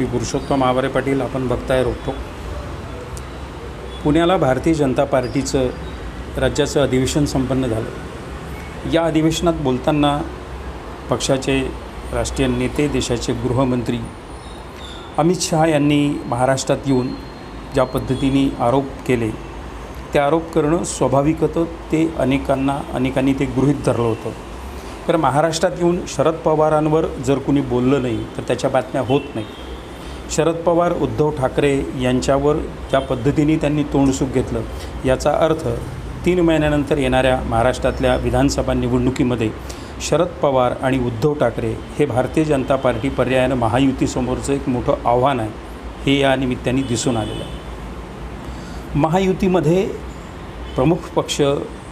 मी पुरुषोत्तम आवारे पाटील आपण बघताय रोखोक पुण्याला भारतीय जनता पार्टीचं राज्याचं अधिवेशन संपन्न झालं. या अधिवेशनात बोलताना पक्षाचे राष्ट्रीय नेते देशाचे गृहमंत्री अमित शहा यांनी महाराष्ट्रात येऊन ज्या पद्धतीने आरोप केले ते आरोप करणं स्वाभाविक होतं. ते अनेकांना अनेकांनी ते गृहीत धरलं होतं. कारण महाराष्ट्रात येऊन शरद पवारांवर जर कुणी बोललं नाही तर त्याच्या बातम्या होत नाही शरद पवार उद्धव ठाकरे यांच्यावर ज्या पद्धतीने त्यांनी तोंडसुख घेतलं याचा अर्थ तीन महिन्यानंतर येणाऱ्या महाराष्ट्रातल्या विधानसभा निवडणुकीमध्ये शरद पवार आणि उद्धव ठाकरे हे भारतीय जनता पार्टी पर्यायानं महायुतीसमोरचं एक मोठं आव्हान आहे हे या निमित्ताने दिसून आलेलं आहे. महायुतीमध्ये प्रमुख पक्ष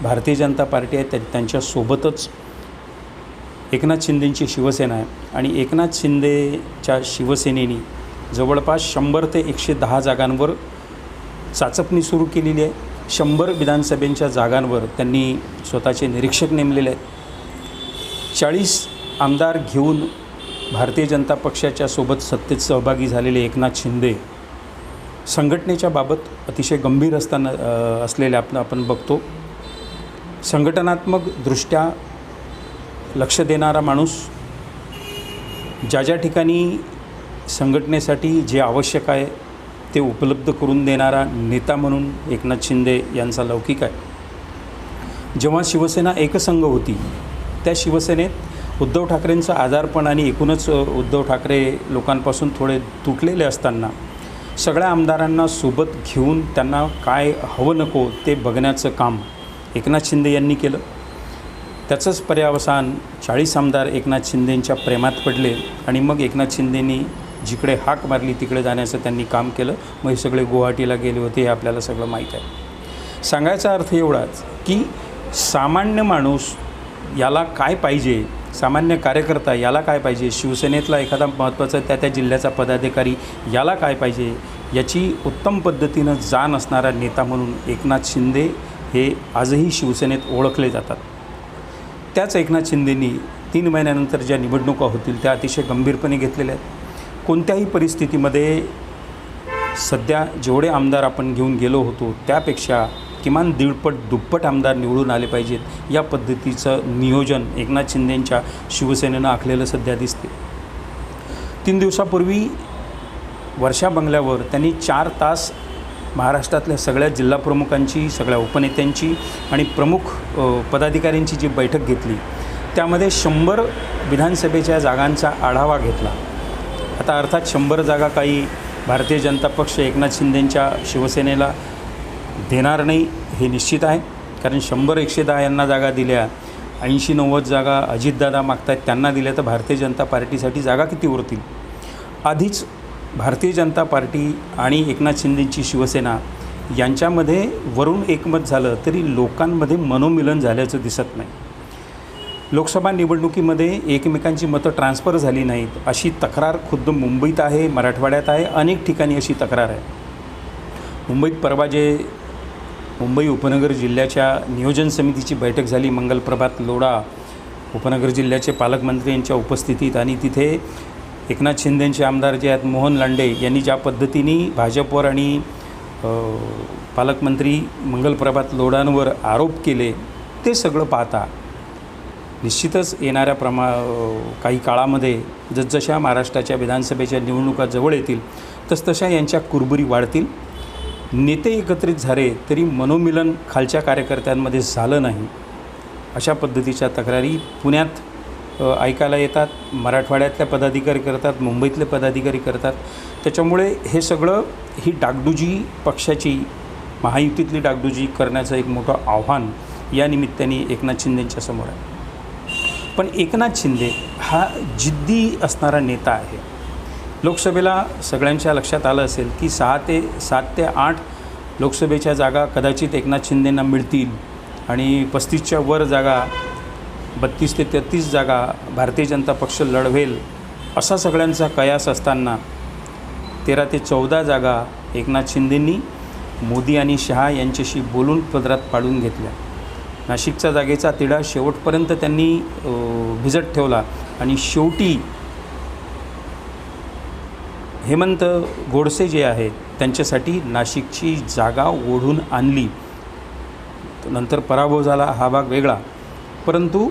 भारतीय जनता पार्टी आहे त्या त्यांच्यासोबतच एकनाथ शिंदेंची शिवसेना आहे आणि एकनाथ शिंदेच्या शिवसेनेनी जवळपास शंभर ते एकशे दहा जागांवर चाचपणी सुरू केलेली आहे. शंभर विधानसभेच्या जागांवर त्यांनी स्वतःचे निरीक्षक नेमलेले आहेत. चाळीस आमदार घेऊन भारतीय जनता पक्षाच्या सोबत सत्तेत सहभागी झालेले एकनाथ शिंदे संघटनेच्या बाबत अतिशय गंभीर असताना असलेले आपण आपण बघतो. संघटनात्मक दृष्ट्या लक्ष देणारा माणूस ज्या ज्या ठिकाणी संघटनेसाठी जे आवश्यक आहे ते उपलब्ध करून देणारा नेता म्हणून एकनाथ शिंदे यांचा लौकिक आहे. जेव्हा शिवसेना एकसंघ होती त्या शिवसेनेत उद्धव ठाकरेंचं आजारपण आणि एकूणच उद्धव ठाकरे लोकांपासून थोडे तुटलेले असताना सगळ्या आमदारांना सोबत घेऊन त्यांना काय हवं नको ते बघण्याचं काम एकनाथ शिंदे यांनी केलं. त्याचंच पर्यावसान चाळीस आमदार एकनाथ शिंदेंच्या प्रेमात पडले आणि मग एकनाथ शिंदेंनी जिकडे हाक मारली तिकडे जाण्याचं त्यांनी काम केलं. मग हे सगळे गुवाहाटीला गेले होते हे आपल्याला सगळं माहीत आहे. सांगायचा अर्थ एवढाच की सामान्य माणूस याला काय पाहिजे सामान्य कार्यकर्ता याला काय पाहिजे शिवसेनेतला एखादा महत्त्वाचा त्या त्या जिल्ह्याचा पदाधिकारी याला काय पाहिजे याची उत्तम पद्धतीनं जाण असणारा नेता म्हणून एकनाथ शिंदे हे आजही शिवसेनेत ओळखले जातात. त्याच एकनाथ शिंदेनी तीन महिन्यानंतर ज्या निवडणुका होतील त्या अतिशय गंभीरपणे घेतलेल्या आहेत. कोणत्याही परिस्थितीमध्ये सध्या जेवढे आमदार आपण घेऊन गेलो होतो त्यापेक्षा किमान दीडपट दुप्पट आमदार निवडून आले पाहिजेत. या पद्धतीचं नियोजन एकनाथ शिंदेंच्या शिवसेनेनं आखलेलं सध्या दिसते तीन दिवसापूर्वी वर्षा बंगल्यावर त्यांनी चार तास महाराष्ट्रातल्या सगळ्या जिल्हाप्रमुखांची सगळ्या उपनेत्यांची आणि प्रमुख पदाधिकाऱ्यांची जी बैठक घेतली त्यामध्ये शंभर विधानसभेच्या जागांचा आढावा घेतला. आता अर्थात शंभर जागा काही भारतीय जनता पक्ष एकनाथ शिंदेंच्या शिवसेनेला देणार नाही हे निश्चित आहे. कारण शंभर एकशे दहा यांना जागा दिल्या ऐंशी नव्वद जागा अजितदादा मागतायत त्यांना दिल्या तर भारतीय जनता पार्टीसाठी जागा किती उरतील? आधीच भारतीय जनता पार्टी आणि एकनाथ शिंदेंची शिवसेना यांच्यामध्ये वरून एकमत झालं तरी लोकांमध्ये मनोमिलन झाल्याचं दिसत नाही. लोकसभा निवडणुकीमध्ये एकमेकांची मतं ट्रान्सफर झाली नाहीत अशी तक्रार खुद्द मुंबईत आहे मराठवाड्यात आहे अनेक ठिकाणी अशी तक्रार आहे. मुंबईत परवा जे मुंबई उपनगर जिल्ह्याच्या नियोजन समितीची बैठक झाली मंगलप्रभात लोढा उपनगर जिल्ह्याचे पालकमंत्री यांच्या उपस्थितीत आणि तिथे एकनाथ शिंदेंचे आमदार जे आहेत मोहन लांडे यांनी ज्या पद्धतीने भाजपवर आणि पालकमंत्री मंगलप्रभात लोढांवर आरोप केले ते सगळं पाहता निश्चितच येणाऱ्या प्रमा काही काळामध्ये जसजशा महाराष्ट्राच्या विधानसभेच्या निवडणुका जवळ येतील तसतशा यांच्या कुरबुरी वाढतील. नेते एकत्रित झाले तरी मनोमिलन खालच्या कार्यकर्त्यांमध्ये झालं नाही. अशा पद्धतीच्या तक्रारी पुण्यात ऐकायला येतात मराठवाड्यातल्या पदाधिकारी करतात मुंबईतले पदाधिकारी करतात. त्याच्यामुळे हे सगळं ही डागडुजी पक्षाची महायुतीतली डागडुजी करण्याचं एक मोठं आव्हान या निमित्ताने एकनाथ शिंदेंच्या समोर आहे. पण एकनाथ शिंदे हा जिद्दी असणारा नेता आहे. लोकसभेला सगळ्यांच्या लक्षात आलं असेल की सहा ते सात ते आठ लोकसभेच्या जागा कदाचित एकनाथ शिंदेंना मिळतील आणि पस्तीसच्या वर जागा बत्तीस ते तेहतीस जागा भारतीय जनता पक्ष लढवेल असा सगळ्यांचा कयास असताना तेरा ते चौदा जागा एकनाथ शिंदेंनी मोदी आणि शहा यांच्याशी बोलून पदरात पाडून घेतल्या. नाशिकच्या जागेचा तिढा शेवटपर्यंत त्यांनी भिजत ठेवला. आणि शेवटी हेमंत गोडसे जे आहे त्यांच्यासाठी नाशिकची जागा ओढून आणली. नंतर पराभव झाला हा भाग वेगळा. परंतु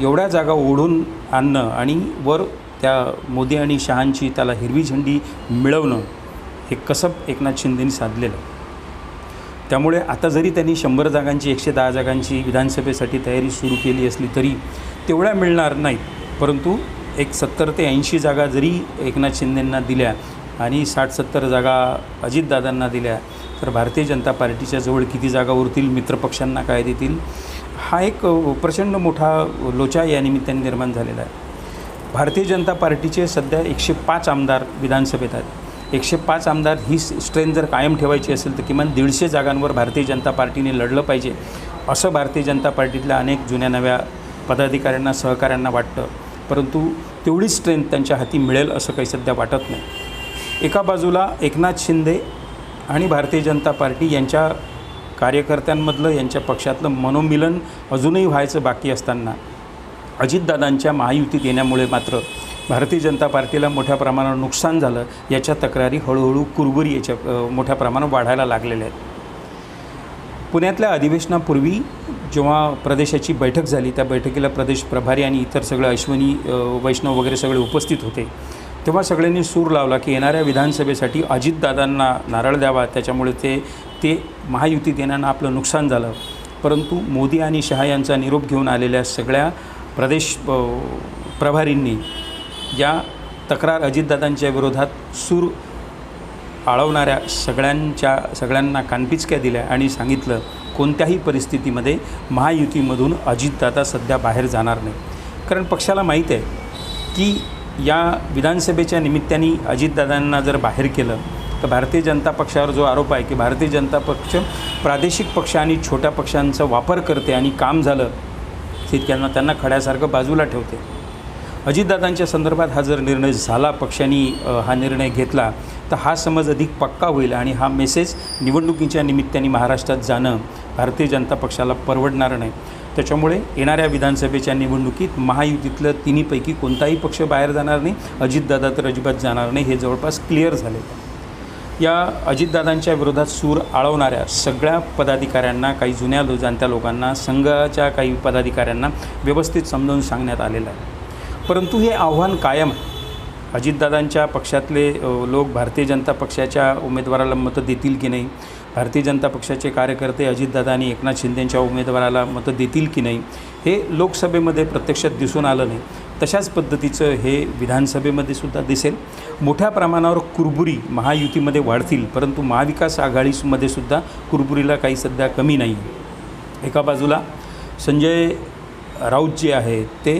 एवढ्या जागा ओढून आणणं आणि वर त्या मोदी आणि शहांची त्याला हिरवी झेंडी मिळवणं हे कसब एकनाथ शिंदेनी साधलेलं त्यामुळे आता जरी त्यांनी शंभर जागांची एकशे दहा जागांची विधानसभेसाठी तयारी सुरू केली असली तरी तेवढ्या मिळणार नाहीत. परंतु एक सत्तर ते ऐंशी जागा जरी एकनाथ शिंदेंना दिल्या आणि साठ सत्तर जागा अजितदादांना दिल्या तर भारतीय जनता पार्टीच्या जवळ किती जागा उरतील मित्रपक्षांना काय देतील हा एक प्रचंड मोठा लोचा या निमित्ताने निर्माण झालेला आहे. भारतीय जनता पार्टीचे सध्या एकशे पाच आमदार विधानसभेत आहेत. एकशे पाच आमदार ही स्ट्रेंथ जर कायम ठेवायची असेल तर किमान दीडशे जागांवर भारतीय जनता पार्टीने लढलं पाहिजे. असं भारतीय जनता पार्टीतल्या अनेक जुन्या नव्या पदाधिकाऱ्यांना सहकाऱ्यांना वाटतं. परंतु तेवढीच स्ट्रेंथ त्यांच्या हाती मिळेल असं काही सध्या वाटत नाही. एका बाजूला एकनाथ शिंदे आणि भारतीय जनता पार्टी यांच्या कार्यकर्त्यांमधलं यांच्या पक्षातलं मनोमिलन अजूनही व्हायचं बाकी असताना अजितदादांच्या महायुतीत येण्यामुळे मात्र भारतीय जनता पार्टीला मोठ्या प्रमाणावर नुकसान झालं याच्या तक्रारी हळूहळू कुरबुरी याच्या मोठ्या प्रमाणावर वाढायला लागलेल्या आहेत. पुण्यातल्या अधिवेशनापूर्वी जेव्हा प्रदेशाची बैठक झाली त्या बैठकीला प्रदेश प्रभारी आणि इतर सगळे अश्विनी वैष्णव वगैरे सगळे उपस्थित होते. तेव्हा सगळ्यांनी सूर लावला की येणाऱ्या विधानसभेसाठी अजितदादांना नारळ द्यावा त्याच्यामुळे ते ते महायुतीत येण्यानं आपलं नुकसान झालं. परंतु मोदी आणि शहा यांचा निरोप घेऊन आलेल्या सगळ्या प्रदेश प्रभारींनी या तक्रार अजितदादांच्या विरोधात सूर आळवणाऱ्या सगळ्यांच्या सगळ्यांना कानपिचक्या दिल्या आणि सांगितलं कोणत्याही परिस्थितीमध्ये महायुतीमधून अजितदादा सध्या बाहेर जाणार नाही. कारण पक्षाला माहीत आहे की या विधानसभेच्या निमित्ताने अजितदादांना जर बाहेर केलं तर भारतीय जनता पक्षावर जो आरोप आहे की भारतीय जनता पक्ष प्रादेशिक पक्ष आणि छोट्या पक्षांचा वापर करते आणि काम झालं ते त्यांना त्यांना खड्यासारखं बाजूला ठेवते. अजितदादांच्या संदर्भात हा जर निर्णय झाला पक्षांनी हा निर्णय घेतला तर हा समज अधिक पक्का होईल आणि हा मेसेज निवडणुकीच्या निमित्ताने महाराष्ट्रात जाणं भारतीय जनता पक्षाला परवडणार नाही. त्याच्यामुळे येणाऱ्या विधानसभेच्या निवडणुकीत महायुतीतलं तिन्हीपैकी कोणताही पक्ष बाहेर जाणार नाही अजितदादा तर अजिबात जाणार नाही हे जवळपास क्लिअर झाले. या अजितदादांच्या विरोधात सूर आळवणाऱ्या सगळ्या पदाधिकाऱ्यांना काही जुन्या लो जाणत्या लोकांना संघाच्या काही पदाधिकाऱ्यांना व्यवस्थित समजावून सांगण्यात आलेलं आहे. परंतु हे आव्हान कायम आहे. अजितदादांच्या पक्षातले लोक भारतीय जनता पक्षाच्या उमेदवाराला मतं देतील की नाही? भारतीय जनता पक्षाचे कार्यकर्ते अजितदादा आणि एकनाथ शिंदेंच्या उमेदवाराला मतं देतील की नाही? हे लोकसभेमध्ये प्रत्यक्षात दिसून आलं नाही. तशाच पद्धतीचं हे विधानसभेमध्ये सुद्धा दिसेल. मोठ्या प्रमाणावर कुरबुरी महायुतीमध्ये वाढतील परंतु महाविकास आघाडीमध्ये सुद्धा कुरबुरीला काही सध्या कमी नाही एका बाजूला संजय राऊत जे आहे ते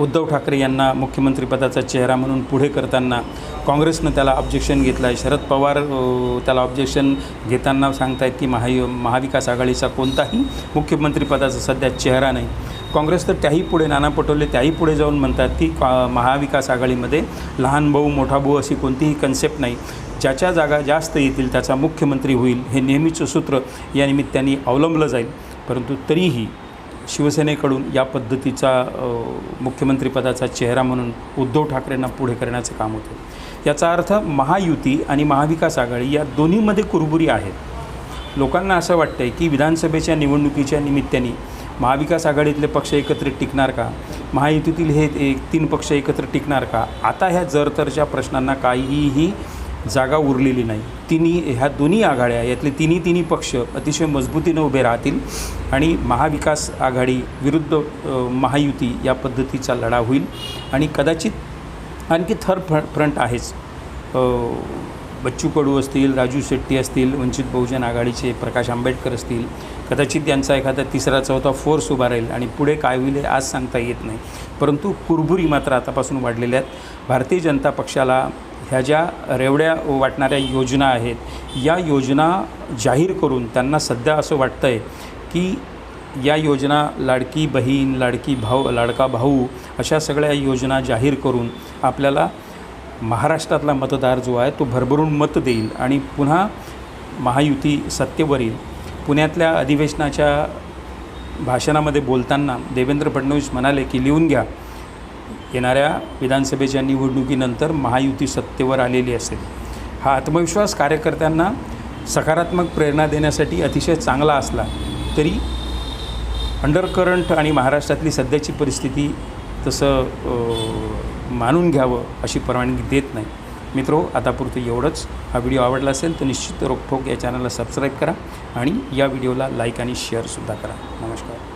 उद्धव ठाकरे यांना मुख्यमंत्रीपदाचा चेहरा म्हणून पुढे करताना काँग्रेसनं त्याला ऑब्जेक्शन घेतलं आहे शरद पवार त्याला ऑब्जेक्शन घेताना सांगतायत की महाय महाविकास आघाडीचा कोणताही मुख्यमंत्रीपदाचा सध्या चेहरा नाही. काँग्रेस तर त्याही पुढे नाना पटोले त्याही पुढे जाऊन म्हणतात की का महाविकास आघाडीमध्ये लहान भाऊ मोठा भाऊ अशी कोणतीही कन्सेप्ट नाही. ज्याच्या जागा जास्त येतील त्याचा मुख्यमंत्री होईल हे नेहमीचं सूत्र या निमित्ताने अवलंबलं जाईल. परंतु तरीही शिवसेनेकडून या पद्धतीचा मुख्यमंत्रीपदाचा चेहरा म्हणून उद्धव ठाकरेंना पुढे करण्याचं काम होतं. याचा अर्थ महायुती आणि महाविकास आघाडी या दोन्हीमध्ये कुरबुरी आहेत. लोकांना असं वाटतं आहे की विधानसभेच्या निवडणुकीच्या निमित्ताने महाविकास आघाडीतले पक्ष एकत्रित टिकणार का? महायुतीतील हे एक तीन पक्ष एकत्र टिकणार का? आता ह्या जरतरच्या प्रश्नांना काहीही जागा उरलेली नाही. तिन्ही ह्या दोन्ही आघाड्या यातले तिन्ही तिन्ही पक्ष अतिशय मजबूतीनं उभे राहतील आणि महाविकास आघाडी विरुद्ध महायुती या पद्धतीचा लढा होईल. आणि कदाचित आणखी थर फ्र फ्रंट आहेच. बच्चू कडू असतील राजू शेट्टी असतील वंचित बहुजन आघाडीचे प्रकाश आंबेडकर असतील कदाचित त्यांचा एखादा तिसरा चौथा फोर्स उभा राहील आणि पुढे काय होईल हे आज सांगता येत नाही. परंतु कुरबुरी मात्र आतापासून वाढलेल्या आहेत. भारतीय जनता पक्षाला ह्या ज्या रेवड्या वाटणाऱ्या योजना आहेत या योजना जाहीर करून त्यांना सध्या असं वाटतं आहे की या योजना लाडकी बहीण लाडकी भाऊ लाडका भाऊ अशा सगळ्या योजना जाहीर करून आपल्याला महाराष्ट्रातला मतदार जो आहे तो भरभरून मत देईल आणि पुन्हा महायुती सत्तेवर येईल पुण्यातल्या अधिवेशनाच्या भाषणामध्ये बोलताना देवेंद्र फडणवीस म्हणाले की लिहून घ्या येणाऱ्या विधानसभेच्या निवडणुकीनंतर महायुती सत्तेवर आलेली असेल. हा आत्मविश्वास कार्यकर्त्यांना सकारात्मक प्रेरणा देण्यासाठी अतिशय चांगला असला तरी अंडरकरंट आणि महाराष्ट्रातली सध्याची परिस्थिती तसं मानून घ्यावं अशी परवानगी देत नाही. मित्रो आतापुरतं एवढंच. हा व्हिडिओ आवडला असेल तर निश्चित रोकठोक या चॅनलला सबस्क्राईब करा आणि या व्हिडिओला लाईक आणि शेअरसुद्धा करा. नमस्कार.